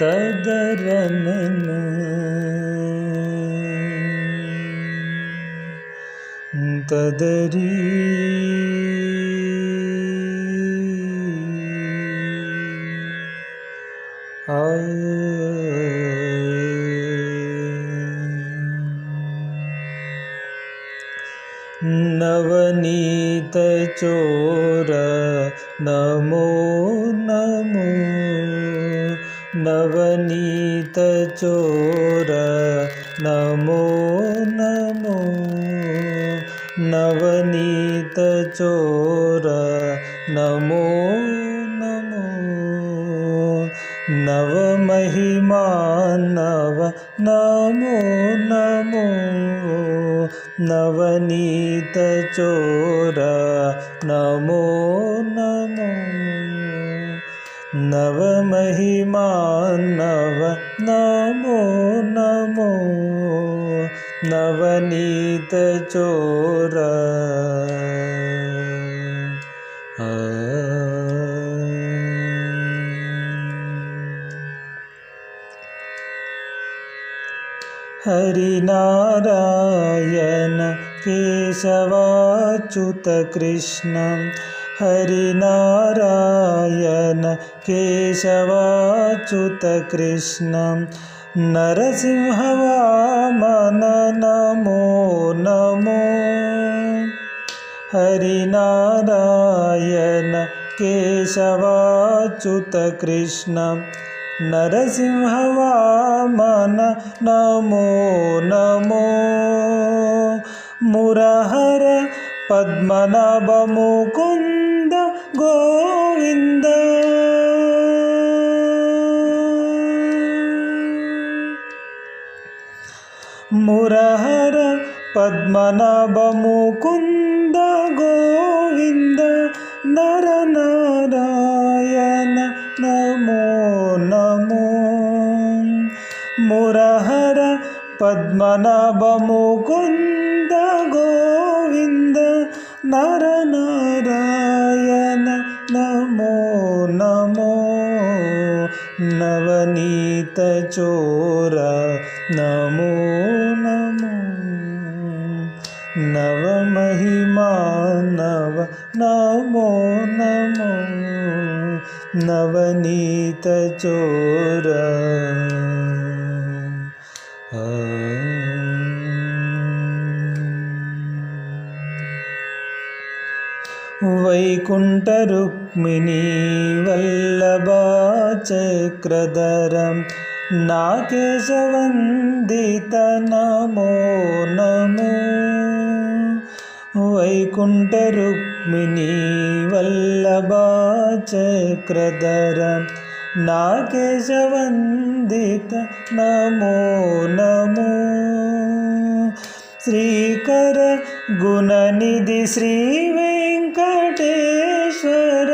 तदर तदरी आ नवनीतचोर नमो नमो। नवनीतचोर नमो नमो। नवनीतचोर नमो नमो नमो नवनीत चोर नमो नमो नवमहिमा नव नमो नमो नवनीत चोर आ हरिनारायण केशवाच्युतकृष्णं हरिनारायण केशवाच्युतकृष्णं नरसिंहवामन नमो नमो। हरिनारायण केशवाच्युतकृष्णं నరసింహవామన నమో నమో. మురహర పద్మనాభ ముకుంద గోవింద. మురహర పద్మనాభ ముకుంద గోవింద నరనారాయణ నమో నమో. मुरहर पद्मनाभमुकुन्द गोविन्द नरनारायण नमो नमो नवनीतचोर नमो नमो नवमहिमा नव नमो नमो नवनीतचोर వైకుంఠ రుక్మిణీ వల్లభాచక్రధరం నాకేశవందిత నమో నమో. వైకుంఠ రుక్మిణీ వల్లభాచక్రధరం నాకేశవందిత నమో నమో. శ్రీకర గుణనిధి శ్రీ వెంక वेंकटेश्वर।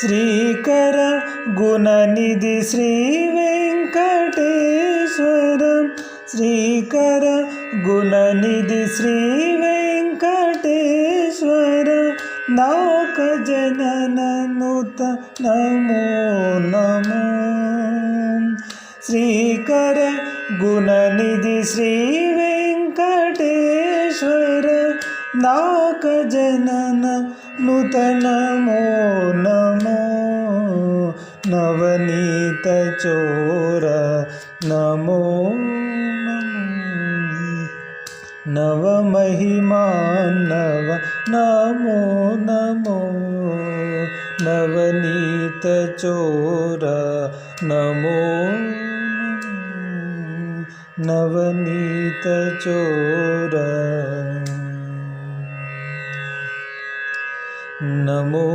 श्रीकर गुणनिधि श्री वेंकटेश्वर। श्रीकर गुणनिधि श्री वेंकटेश्वर। नौक जनन नूत नमो नमो। श्रीकर गुणनिधि श्रीवेङ्कटेश्वर नाकजनन नुत नमो नमो नवनीतचोर नमो नमो नवमहिमा नव नमो नमो नवनीतचोर नमो नवनीत चोरा नमो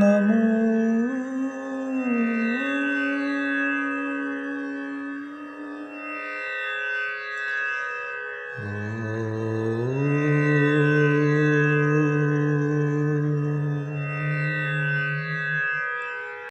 नमो Oh.